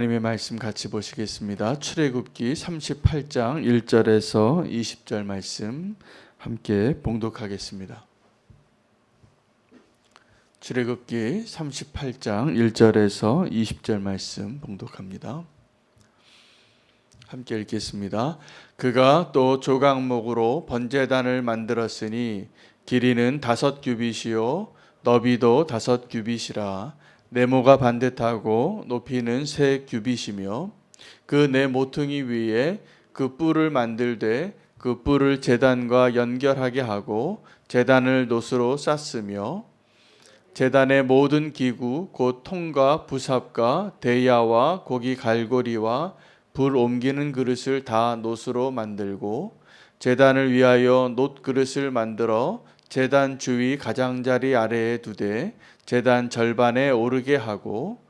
하나님의 말씀 같이 보시겠습니다. 출애굽기 38장 1절에서 20절 말씀 함께 봉독하겠습니다. 출애굽기 38장 1절에서 20절 말씀 봉독합니다. 함께 읽겠습니다. 그가 또 조각목으로 번제단을 만들었으니 길이는 다섯 규빗이요 너비도 다섯 규빗이라 네모가 반듯하고 높이는 세 규빗이며 그 네 모퉁이 위에 그 뿔을 만들되 그 뿔을 제단과 연결하게 하고 제단을 노스로 쌌으며 제단의 모든 기구 곧 통과 부삽과 대야와 고기 갈고리와 불 옮기는 그릇을 다 노스로 만들고 제단을 위하여 놋 그릇을 만들어 제단 주위 가장자리 아래에 두되 제단 절반에 오르게 하고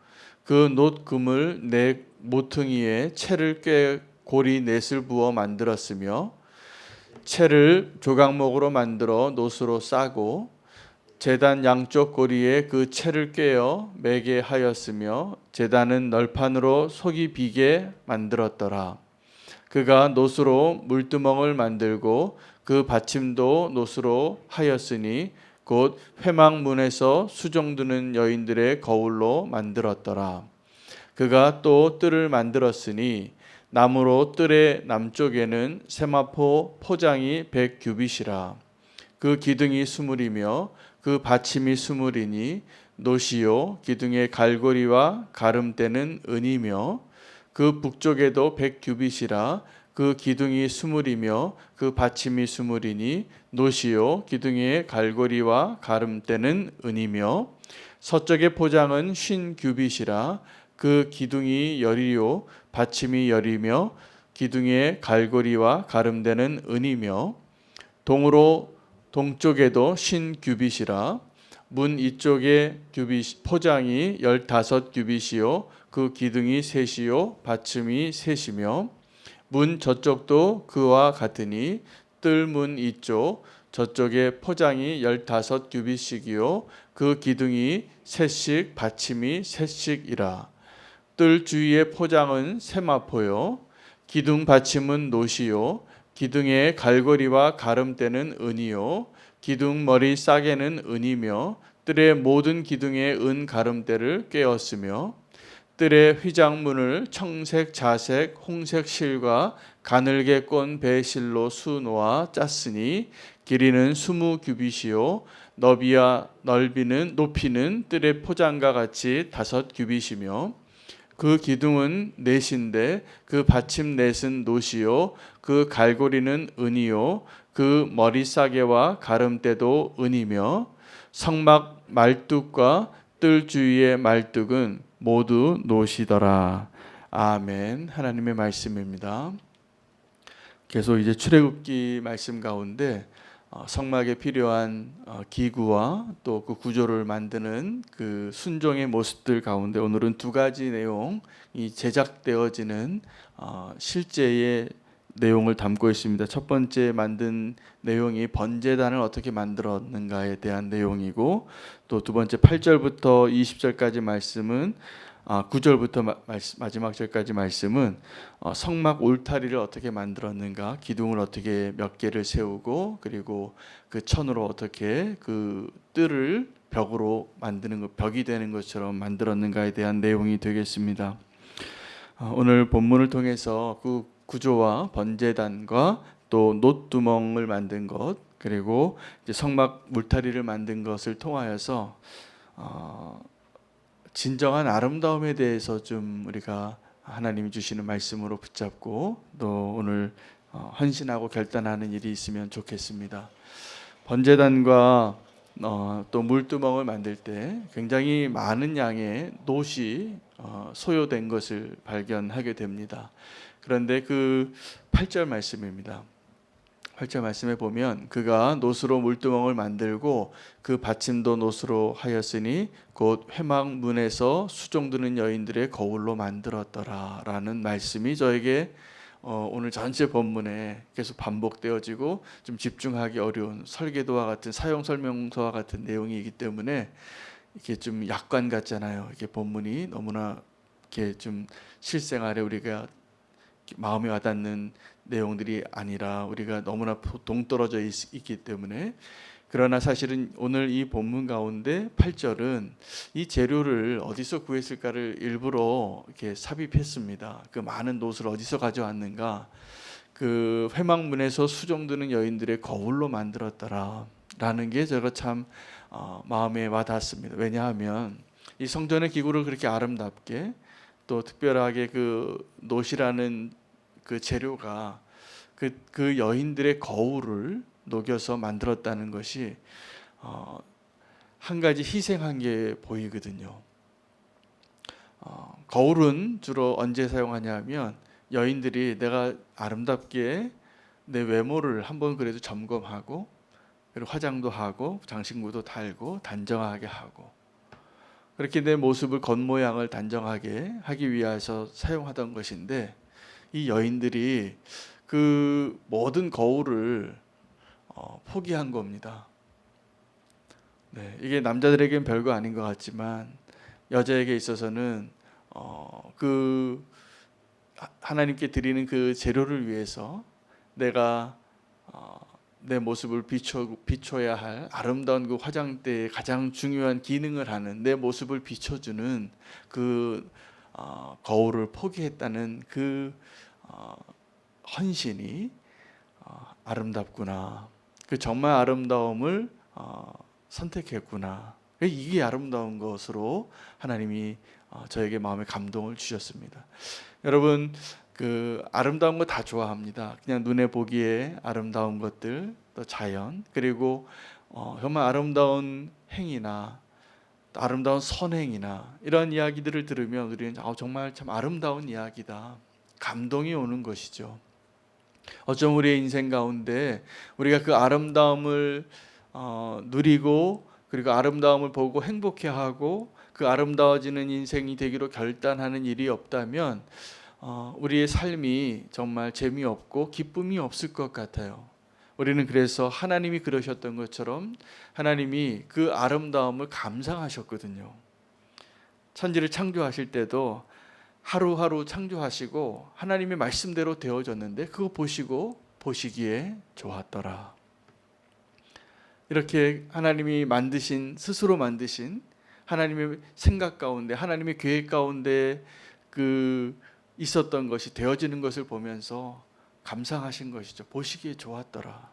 그 놋 금을 네 모퉁이에 채를 꿰 고리 넷을 부어 만들었으며 채를 조각목으로 만들어 놋으로 싸고 제단 양쪽 고리에 그 채를 꿰어 매게 하였으며 제단은 널판으로 속이 비게 만들었더라. 그가 놋으로 물두멍을 만들고 그 받침도 놋으로 하였으니 곧 회막문에서 수종드는 여인들의 거울로 만들었더라. 그가 또 뜰을 만들었으니 나무로 뜰의 남쪽에는 세마포 포장이 백 규빗이라. 그 기둥이 스물이며 그 받침이 스물이니 노시요 기둥의 갈고리와 가름대는 은이며 그 북쪽에도 백 규빗이라 그 기둥이 스물이며 그 받침이 스물이니 노시요 기둥의 갈고리와 가름대는 은이며 서쪽의 포장은 쉰 규빗이라 그 기둥이 열이요 받침이 열이며 기둥의 갈고리와 가름대는 은이며 동으로 동쪽에도 신 규빗이라 문 이쪽에 규빗 포장이 열다섯 규빗이요 그 기둥이 셋이요 받침이 셋이며 문 저쪽도 그와 같으니 뜰문 이쪽 저쪽에 포장이 열다섯 규빗씩이요. 그 기둥이 셋씩 받침이 셋씩이라. 뜰 주위의 포장은 세마포요. 기둥 받침은 노시요. 기둥의 갈고리와 가름대는 은이요. 기둥 머리 싸개는 은이며 뜰의 모든 기둥의 은 가름대를 꿰었으며 뜰의 휘장문을 청색, 자색, 홍색 실과 가늘게 꼰 배실로 수놓아 짰으니 길이는 스무 규빗이요 너비와 넓이는 높이는 뜰의 포장과 같이 다섯 규빗이며 그 기둥은 넷인데 그 받침 넷은 노시요 그 갈고리는 은이요 그 머리 싸개와 가름대도 은이며 성막 말뚝과 뜰 주위의 말뚝은 모두 노시더라. 아멘. 하나님의 말씀입니다. 계속 이제 출애굽기 말씀 가운데 어, 성막에 필요한 어, 기구와 또 그 구조를 만드는 그 순종의 모습들 가운데 오늘은 두 가지 내용이 제작되어지는 어, 실제의 내용을 담고 있습니다. 첫 번째 만든 내용이 번제단을 어떻게 만들었는가에 대한 내용이고 또 두 번째 8절부터 20절까지 말씀은 아, 9절부터 마, 마지막 절까지 말씀은 어, 성막 울타리를 어떻게 만들었는가, 기둥을 어떻게 몇 개를 세우고 그리고 그 천으로 어떻게 그 뜰을 벽으로 만드는 것, 벽이 되는 것처럼 만들었는가에 대한 내용이 되겠습니다. 어, 오늘 본문을 통해서 그 구조와 번제단과 또 놋두멍을 만든 것 그리고 성막 물타리를 만든 것을 통하여서 어, 진정한 아름다움에 대해서 좀 우리가 하나님이 주시는 말씀으로 붙잡고 또 오늘 어, 헌신하고 결단하는 일이 있으면 좋겠습니다. 번제단과 어, 또 물두멍을 만들 때 굉장히 많은 양의 놋이 어, 소요된 것을 발견하게 됩니다. 그런데 그 8절 말씀입니다. 8절 말씀에 보면 그가 노스로 물두멍을 만들고 그 받침도 노스로 하였으니 곧 회막 문에서 수종 드는 여인들의 거울로 만들었더라라는 말씀이 저에게 어, 오늘 전체 본문에 계속 반복되어지고 좀 집중하기 어려운 설계도와 같은 사용 설명서와 같은 내용이기 때문에 이게 좀 약관 같잖아요. 이게 본문이 너무나 이렇게 좀 실생활에 우리가 마음에 와닿는 내용들이 아니라 우리가 너무나 동떨어져 있, 있기 때문에 그러나 사실은 오늘 이 본문 가운데 8절은 이 재료를 어디서 구했을까를 일부러 이렇게 삽입했습니다. 그 많은 놋을 어디서 가져왔는가? 그 회막문에서 수종드는 여인들의 거울로 만들었더라 라는 게 제가 참 어, 마음에 와닿습니다. 왜냐하면 이 성전의 기구를 그렇게 아름답게 또 특별하게 그 놋이라는 그 재료가 그, 그 여인들의 거울을 녹여서 만들었다는 것이 어, 한 가지 희생한 게 보이거든요. 어, 거울은 주로 언제 사용하냐면 여인들이 내가 아름답게 내 외모를 한번 그래도 점검하고 그리고 화장도 하고 장신구도 달고 단정하게 하고 그렇게 내 모습을 겉모양을 단정하게 하기 위해서 사용하던 것인데 이 여인들이 그 모든 거울을 어, 포기한 겁니다. 네, 이게 남자들에겐 별거 아닌 것 같지만 여자에게 있어서는 어, 그 하나님께 드리는 그 재료를 위해서 내가 어, 내 모습을 비춰 비춰야 할 아름다운 그 화장대의 가장 중요한 기능을 하는 내 모습을 비춰주는 그 어, 거울을 포기했다는 그 어, 헌신이 어, 아름답구나. 그 정말 아름다움을 어, 선택했구나. 이게 아름다운 것으로 하나님이 어, 저에게 마음의 감동을 주셨습니다. 여러분 그 아름다운 거 다 좋아합니다. 그냥 눈에 보기에 아름다운 것들, 또 자연, 그리고 어, 정말 아름다운 행위나 아름다운 선행이나 이런 이야기들을 들으면 우리는 아, 정말 참 아름다운 이야기다. 감동이 오는 것이죠. 어쩜 우리의 인생 가운데 우리가 그 아름다움을 어, 누리고 그리고 아름다움을 보고 행복해하고 그 아름다워지는 인생이 되기로 결단하는 일이 없다면 어, 우리의 삶이 정말 재미없고 기쁨이 없을 것 같아요. 우리는 그래서 하나님이 그러셨던 것처럼 하나님이 그 아름다움을 감상하셨거든요. 천지를 창조하실 때도 하루하루 창조하시고 하나님의 말씀대로 되어졌는데 그거 보시고 보시기에 좋았더라. 이렇게 하나님이 만드신 스스로 만드신 하나님의 생각 가운데 하나님의 계획 가운데 그 있었던 것이 되어지는 것을 보면서 감상하신 것이죠. 보시기에 좋았더라.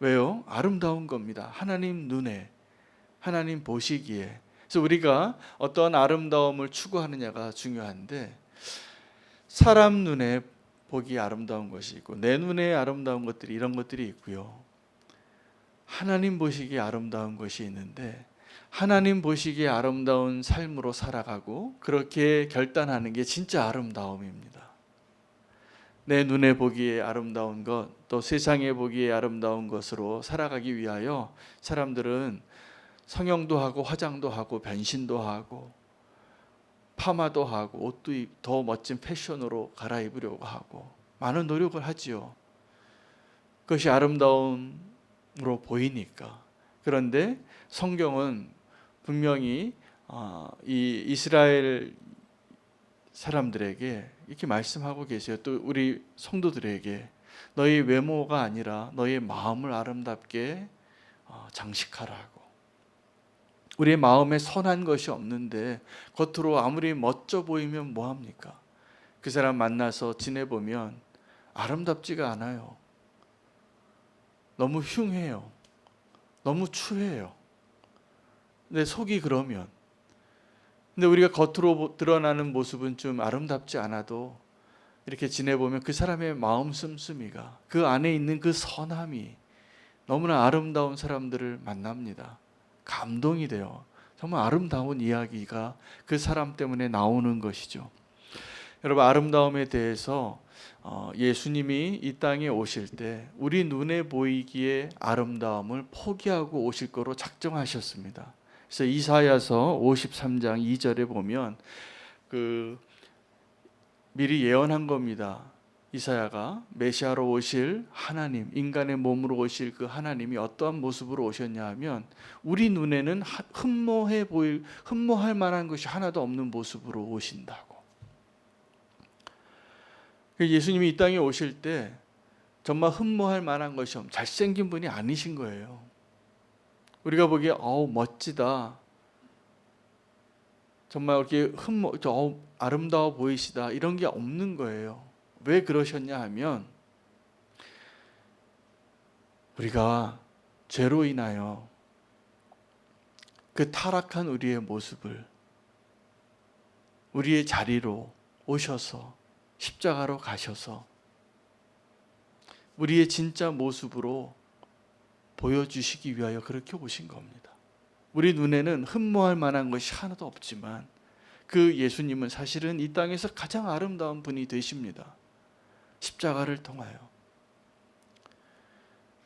왜요? 아름다운 겁니다. 하나님 눈에 하나님 보시기에 그래서 우리가 어떤 아름다움을 추구하느냐가 중요한데 사람 눈에 보기 아름다운 것이 있고 내 눈에 아름다운 것들이 이런 것들이 있고요. 하나님 보시기에 아름다운 것이 있는데 하나님 보시기에 아름다운 삶으로 살아가고 그렇게 결단하는 게 진짜 아름다움입니다. 내 눈에 보기에 아름다운 것, 또 세상에 보기에 아름다운 것으로 살아가기 위하여 사람들은 성형도 하고 화장도 하고 변신도 하고 파마도 하고 옷도 더 멋진 패션으로 갈아입으려고 하고 많은 노력을 하지요. 그것이 아름다움으로 보이니까. 그런데 성경은 분명히 어, 이 이스라엘 사람들에게 이렇게 말씀하고 계세요. 또 우리 성도들에게 너희 외모가 아니라 너희 마음을 아름답게 어, 장식하라고. 우리의 마음에 선한 것이 없는데 겉으로 아무리 멋져 보이면 뭐 합니까? 그 사람 만나서 지내보면 아름답지가 않아요. 너무 흉해요. 너무 추해요. 내 속이 그러면. 근데 우리가 겉으로 드러나는 모습은 좀 아름답지 않아도 이렇게 지내보면 그 사람의 마음 씀씀이가 그 안에 있는 그 선함이 너무나 아름다운 사람들을 만납니다. 감동이 돼요. 정말 아름다운 이야기가 그 사람 때문에 나오는 것이죠. 여러분 아름다움에 대해서 어, 예수님이 이 땅에 오실 때 우리 눈에 보이기에 아름다움을 포기하고 오실 거로 작정하셨습니다. 그래서 이사야서 53장 2절에 보면 그 미리 예언한 겁니다. 이사야가 메시아로 오실 하나님, 인간의 몸으로 오실 그 하나님이 어떠한 모습으로 오셨냐 하면 우리 눈에는 흠모해 보일 흠모할 만한 것이 하나도 없는 모습으로 오신다고. 그 예수님이 이 땅에 오실 때 정말 흠모할 만한 것이 없, 잘생긴 분이 아니신 거예요. 우리가 보기에 어우 멋지다. 정말 이렇게 흠모, 어우 아름다워 보이시다 이런 게 없는 거예요. 왜 그러셨냐 하면 우리가 죄로 인하여 그 타락한 우리의 모습을 우리의 자리로 오셔서 십자가로 가셔서 우리의 진짜 모습으로 보여주시기 위하여 그렇게 오신 겁니다. 우리 눈에는 흠모할 만한 것이 하나도 없지만 그 예수님은 사실은 이 땅에서 가장 아름다운 분이 되십니다. 십자가를 통하여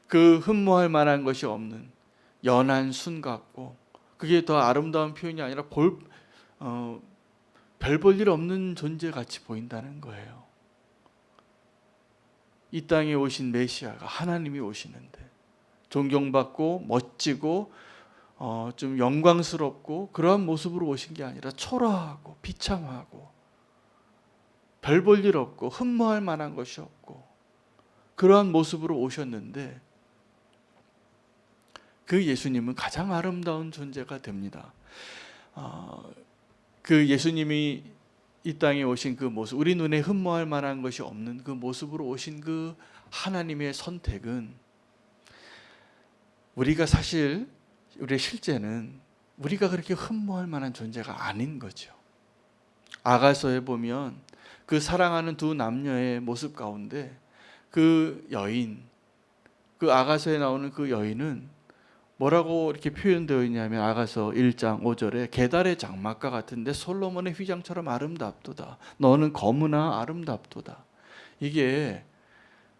그 흠모할 만한 것이 없는 연한 순 같고 그게 더 아름다운 표현이 아니라 볼 어, 별 볼 일 없는 존재 같이 보인다는 거예요. 이 땅에 오신 메시아가 하나님이 오시는데 존경받고 멋지고 어, 좀 영광스럽고 그러한 모습으로 오신 게 아니라 초라하고 비참하고 별 볼 일 없고 흠모할 만한 것이 없고 그러한 모습으로 오셨는데 그 예수님은 가장 아름다운 존재가 됩니다. 어, 그 예수님이 이 땅에 오신 그 모습, 우리 눈에 흠모할 만한 것이 없는 그 모습으로 오신 그 하나님의 선택은 우리가 사실 우리의 실제는 우리가 그렇게 흠모할 만한 존재가 아닌 거죠. 아가서에 보면 그 사랑하는 두 남녀의 모습 가운데 그 여인, 그 아가서에 나오는 그 여인은 뭐라고 이렇게 표현되어 있냐면 아가서 1장 5절에 계달의 장막과 같은데 솔로몬의 휘장처럼 아름답도다. 너는 거무나 아름답도다. 이게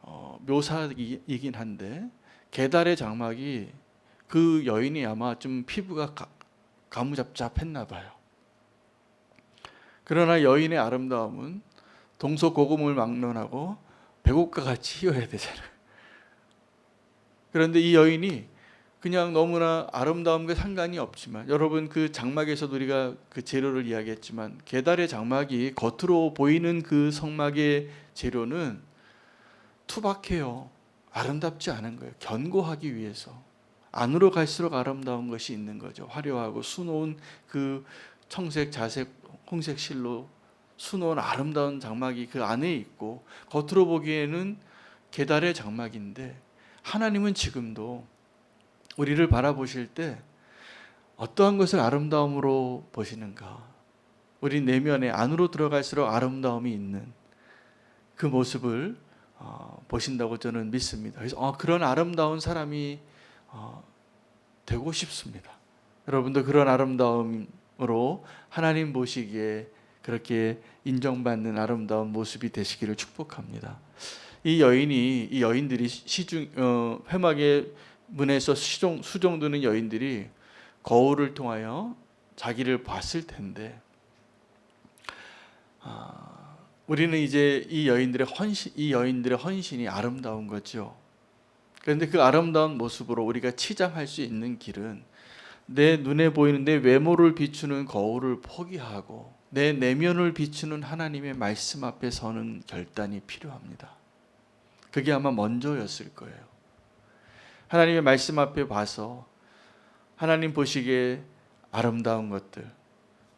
어, 묘사이긴 한데 계달의 장막이 그 여인이 아마 좀 피부가 가, 가무잡잡했나 봐요. 그러나 여인의 아름다움은 동서고금을 막론하고 배곡과 같이 희어야 되잖아요. 그런데 이 여인이 그냥 너무나 아름다움과 상관이 없지만 여러분 그 장막에서도 우리가 그 재료를 이야기했지만 계달의 장막이 겉으로 보이는 그 성막의 재료는 투박해요. 아름답지 않은 거예요. 견고하기 위해서 안으로 갈수록 아름다운 것이 있는 거죠. 화려하고 수놓은 그 청색, 자색, 홍색 실로 수놓은 아름다운 장막이 그 안에 있고 겉으로 보기에는 계달의 장막인데 하나님은 지금도 우리를 바라보실 때 어떠한 것을 아름다움으로 보시는가? 우리 내면에 안으로 들어갈수록 아름다움이 있는 그 모습을 어, 보신다고 저는 믿습니다. 그래서 어, 그런 아름다운 사람이 어, 되고 싶습니다. 여러분도 그런 아름다움으로 하나님 보시기에 그렇게 인정받는 아름다운 모습이 되시기를 축복합니다. 이 여인이 이 여인들이 시중 어, 회막의 문에서 수종, 수종드는 여인들이 거울을 통하여 자기를 봤을 텐데 아, 우리는 이제 이 여인들의 헌신, 이 여인들의 헌신이 아름다운 거죠. 그런데 그 아름다운 모습으로 우리가 치장할 수 있는 길은 내 눈에 보이는 내 외모를 비추는 거울을 포기하고 내 내면을 비추는 하나님의 말씀 앞에 서는 결단이 필요합니다. 그게 아마 먼저였을 거예요. 하나님의 말씀 앞에 봐서 하나님 보시기에 아름다운 것들,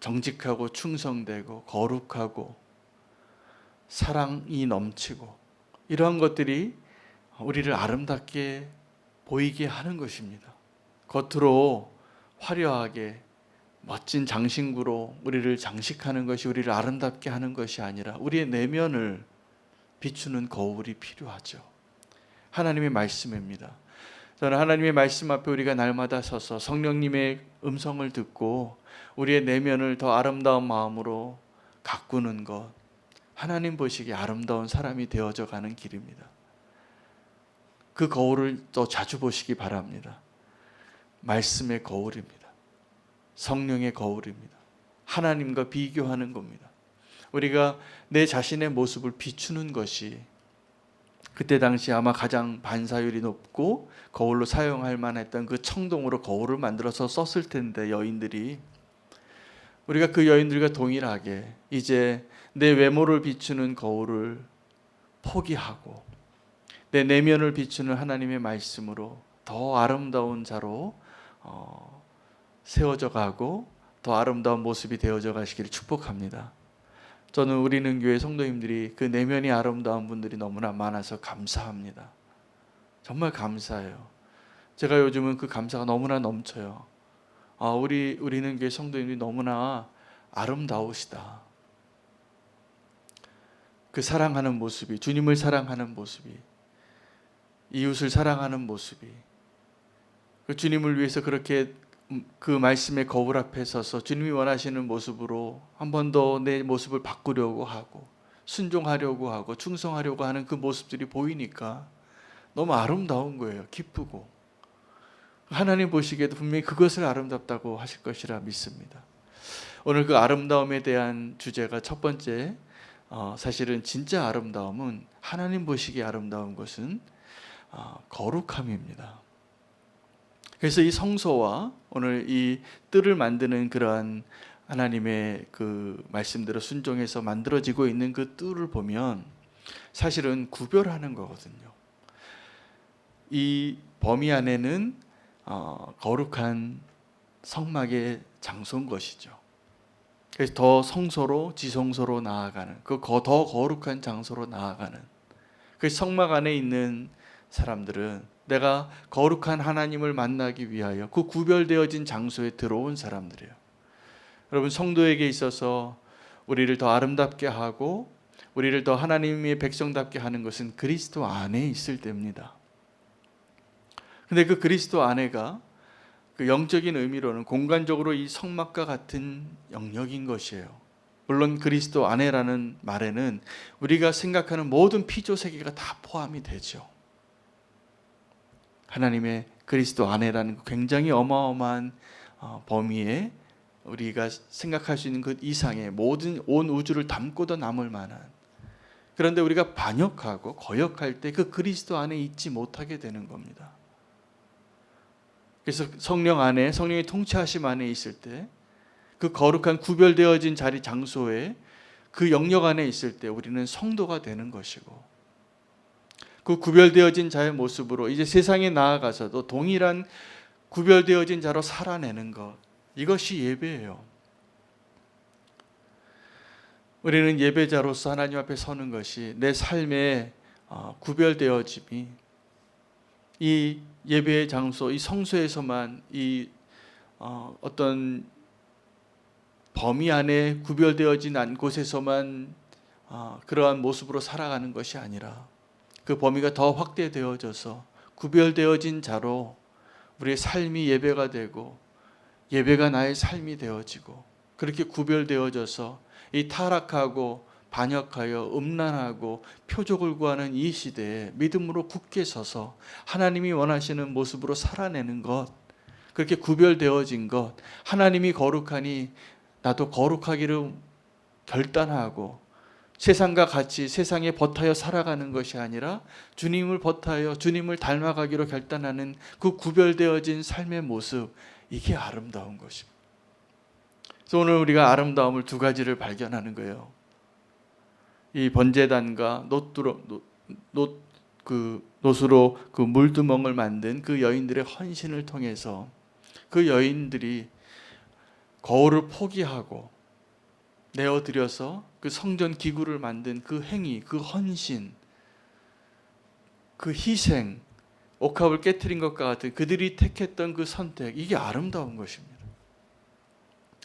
정직하고 충성되고 거룩하고 사랑이 넘치고 이러한 것들이 우리를 아름답게 보이게 하는 것입니다. 겉으로 화려하게 멋진 장신구로 우리를 장식하는 것이 우리를 아름답게 하는 것이 아니라 우리의 내면을 비추는 거울이 필요하죠. 하나님의 말씀입니다. 저는 하나님의 말씀 앞에 우리가 날마다 서서 성령님의 음성을 듣고 우리의 내면을 더 아름다운 마음으로 가꾸는 것 하나님 보시기에 아름다운 사람이 되어져 가는 길입니다. 그 거울을 또 자주 보시기 바랍니다. 말씀의 거울입니다. 성령의 거울입니다. 하나님과 비교하는 겁니다. 우리가 내 자신의 모습을 비추는 것이 그때 당시 아마 가장 반사율이 높고 거울로 사용할 만했던 그 청동으로 거울을 만들어서 썼을 텐데 여인들이 우리가 그 여인들과 동일하게 이제 내 외모를 비추는 거울을 포기하고 내 내면을 비추는 하나님의 말씀으로 더 아름다운 자로 어, 세워져 가고 더 아름다운 모습이 되어져 가시기를 축복합니다. 저는 우리는 교회 성도님들이 그 내면이 아름다운 분들이 너무나 많아서 감사합니다. 정말 감사해요. 제가 요즘은 그 감사가 너무나 넘쳐요. 아, 우리 우리는 교회 성도님들이 너무나 아름다우시다. 그 사랑하는 모습이 주님을 사랑하는 모습이 이웃을 사랑하는 모습이 그 주님을 위해서 그렇게 그 말씀의 거울 앞에 서서 주님이 원하시는 모습으로 한 번 더 내 모습을 바꾸려고 하고 순종하려고 하고 충성하려고 하는 그 모습들이 보이니까 너무 아름다운 거예요. 기쁘고 하나님 보시기에도 분명히 그것을 아름답다고 하실 것이라 믿습니다. 오늘 그 아름다움에 대한 주제가 첫 번째 어, 사실은 진짜 아름다움은 하나님 보시기에 아름다운 것은 어, 거룩함입니다. 그래서 이 성소와 오늘 이 뜰을 만드는 그러한 하나님의 그 말씀대로 순종해서 만들어지고 있는 그 뜰을 보면 사실은 구별하는 거거든요. 이 범위 안에는 어, 거룩한 성막의 장소인 것이죠. 그래서 더 성소로 지성소로 나아가는 그 더 거룩한 장소로 나아가는 그 성막 안에 있는 사람들은 내가 거룩한 하나님을 만나기 위하여 그 구별되어진 장소에 들어온 사람들이에요. 여러분 성도에게 있어서 우리를 더 아름답게 하고 우리를 더 하나님의 백성답게 하는 것은 그리스도 안에 있을 때입니다. 근데 그 그리스도 안에가 그 영적인 의미로는 공간적으로 이 성막과 같은 영역인 것이에요. 물론 그리스도 안에라는 말에는 우리가 생각하는 모든 피조 세계가 다 포함이 되죠. 하나님의 그리스도 안에라는 굉장히 어마어마한 어, 범위에 우리가 생각할 수 있는 그 이상의 모든 온 우주를 담고도 남을 만한 그런데 우리가 반역하고 거역할 때 그 그리스도 안에 있지 못하게 되는 겁니다. 그래서 성령 안에 성령의 통치하심 안에 있을 때 그 거룩한 구별되어진 자리 장소에 그 영역 안에 있을 때 우리는 성도가 되는 것이고 그 구별되어진 자의 모습으로 이제 세상에 나아가서도 동일한 구별되어진 자로 살아내는 것 이것이 예배예요. 우리는 예배자로서 하나님 앞에 서는 것이 내 삶의 어, 구별되어짐이 이 예배의 장소, 이 성소에서만 이 어, 어떤 범위 안에 구별되어진 않은 곳에서만 어, 그러한 모습으로 살아가는 것이 아니라 그 범위가 더 확대되어져서 구별되어진 자로 우리의 삶이 예배가 되고 예배가 나의 삶이 되어지고 그렇게 구별되어져서 이 타락하고 반역하여 음란하고 표적을 구하는 이 시대에 믿음으로 굳게 서서 하나님이 원하시는 모습으로 살아내는 것 그렇게 구별되어진 것 하나님이 거룩하니 나도 거룩하기를 결단하고 세상과 같이 세상에 버타여 살아가는 것이 아니라 주님을 버타여 주님을 닮아가기로 결단하는 그 구별되어진 삶의 모습 이게 아름다운 것입니다. 그래서 오늘 우리가 아름다움을 두 가지를 발견하는 거예요. 이 번제단과 노뚜로 노그 노수로 그 물두멍을 만든 그 여인들의 헌신을 통해서 그 여인들이 거울을 포기하고 내어드려서 그 성전 기구를 만든 그 행위, 그 헌신, 그 희생, 옥합을 깨뜨린 것과 같은 그들이 택했던 그 선택, 이게 아름다운 것입니다.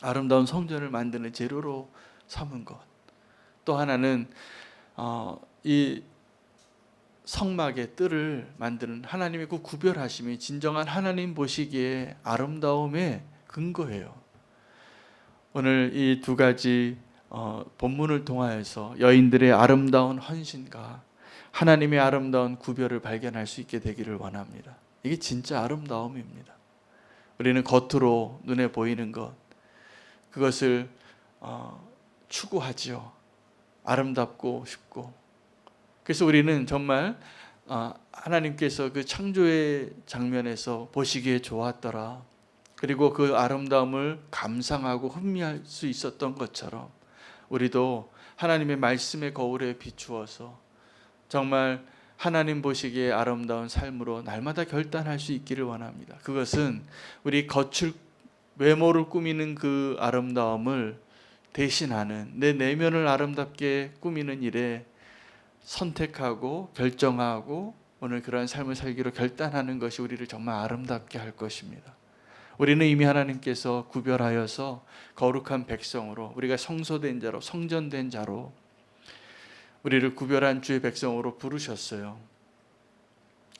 아름다운 성전을 만드는 재료로 삼은 것. 또 하나는 어, 이 성막의 뜰을 만드는 하나님의 그 구별하심이 진정한 하나님 보시기에 아름다움의 근거예요. 오늘 이 두 가지 어, 본문을 통하여서 여인들의 아름다운 헌신과 하나님의 아름다운 구별을 발견할 수 있게 되기를 원합니다. 이게 진짜 아름다움입니다. 우리는 겉으로 눈에 보이는 것 그것을 어, 추구하지요. 아름답고 싶고 그래서 우리는 정말 어, 하나님께서 그 창조의 장면에서 보시기에 좋았더라. 그리고 그 아름다움을 감상하고 흥미할 수 있었던 것처럼 우리도 하나님의 말씀의 거울에 비추어서 정말 하나님 보시기에 아름다운 삶으로 날마다 결단할 수 있기를 원합니다. 그것은 우리 겉을 외모를 꾸미는 그 아름다움을 대신하는 내 내면을 아름답게 꾸미는 일에 선택하고 결정하고 오늘 그러한 삶을 살기로 결단하는 것이 우리를 정말 아름답게 할 것입니다. 우리는 이미 하나님께서 구별하여서 거룩한 백성으로 우리가 성소된 자로 성전된 자로 우리를 구별한 주의 백성으로 부르셨어요.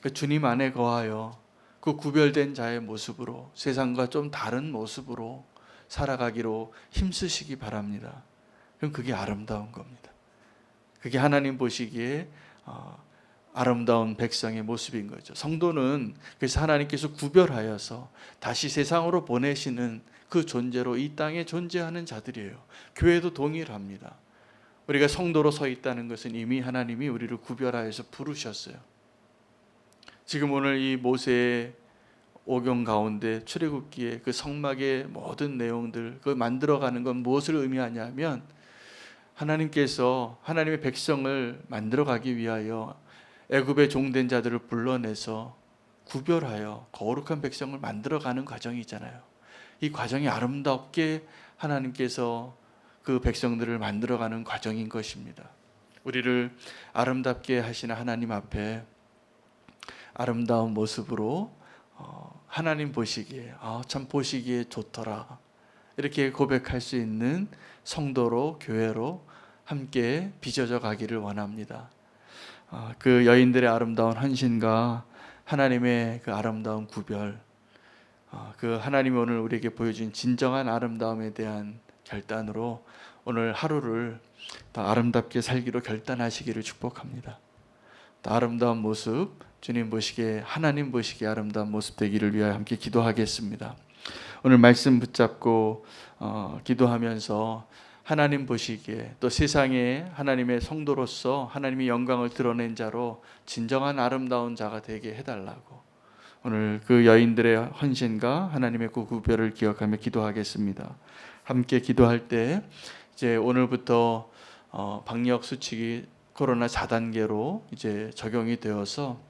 그 주님 안에 거하여 그 구별된 자의 모습으로 세상과 좀 다른 모습으로 살아가기로 힘쓰시기 바랍니다. 그럼 그게 아름다운 겁니다. 그게 하나님 보시기에 어, 아름다운 백성의 모습인 거죠. 성도는 그래서 하나님께서 구별하여서 다시 세상으로 보내시는 그 존재로 이 땅에 존재하는 자들이에요. 교회도 동일합니다. 우리가 성도로 서 있다는 것은 이미 하나님이 우리를 구별하여서 부르셨어요. 지금 오늘 이 모세의 오경 가운데 출애굽기의 그 성막의 모든 내용들 그 만들어가는 건 무엇을 의미하냐면 하나님께서 하나님의 백성을 만들어가기 위하여 애굽의 종된 자들을 불러내서 구별하여 거룩한 백성을 만들어가는 과정이잖아요. 이 과정이 아름답게 하나님께서 그 백성들을 만들어가는 과정인 것입니다. 우리를 아름답게 하시는 하나님 앞에 아름다운 모습으로 어, 하나님 보시기에 아, 참 보시기에 좋더라 이렇게 고백할 수 있는 성도로 교회로 함께 빚어져 가기를 원합니다. 아, 그 여인들의 아름다운 헌신과 하나님의 그 아름다운 구별, 아, 그 하나님이 오늘 우리에게 보여준 진정한 아름다움에 대한 결단으로 오늘 하루를 더 아름답게 살기로 결단하시기를 축복합니다. 더 아름다운 모습, 주님 보시기에 하나님 보시기에 아름다운 모습 되기를 위하여 함께 기도하겠습니다. 오늘 말씀 붙잡고 어, 기도하면서 하나님 보시기에 또 세상에 하나님의 성도로서 하나님의 영광을 드러낸 자로 진정한 아름다운 자가 되게 해달라고 오늘 그 여인들의 헌신과 하나님의 그 구별을 기억하며 기도하겠습니다. 함께 기도할 때 이제 오늘부터 어, 방역 수칙이 코로나 4단계로 이제 적용이 되어서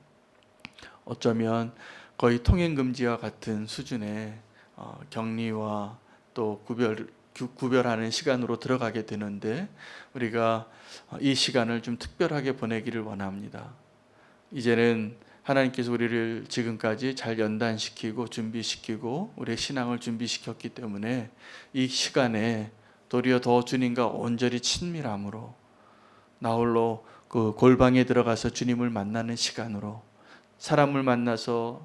어쩌면 거의 통행 금지와 같은 수준의 어, 격리와 또 구별 구- 구별하는 시간으로 들어가게 되는데 우리가 어, 이 시간을 좀 특별하게 보내기를 원합니다. 이제는 하나님께서 우리를 지금까지 잘 연단시키고 준비시키고 우리의 신앙을 준비시켰기 때문에 이 시간에 도리어 더 주님과 온전히 친밀함으로 나홀로 그 골방에 들어가서 주님을 만나는 시간으로 사람을 만나서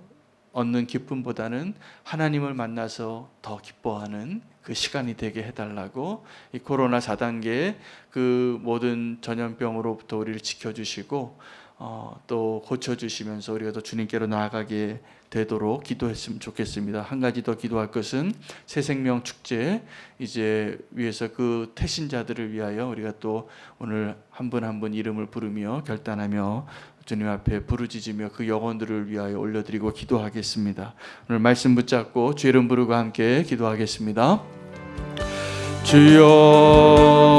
얻는 기쁨보다는 하나님을 만나서 더 기뻐하는 그 시간이 되게 해달라고 이 코로나 4단계 그 모든 전염병으로부터 우리를 지켜주시고 어, 또 고쳐주시면서 우리가 더 주님께로 나아가게 되도록 기도했으면 좋겠습니다. 한 가지 더 기도할 것은 새 생명 축제 이제 위에서 그 태신자들을 위하여 우리가 또 오늘 한 분 한 분 이름을 부르며 결단하며 주님 앞에 부르짖으며 그 영혼들을 위하여 올려드리고 기도하겠습니다. 오늘 말씀 붙잡고 주 이름 부르고 함께 기도하겠습니다. 주여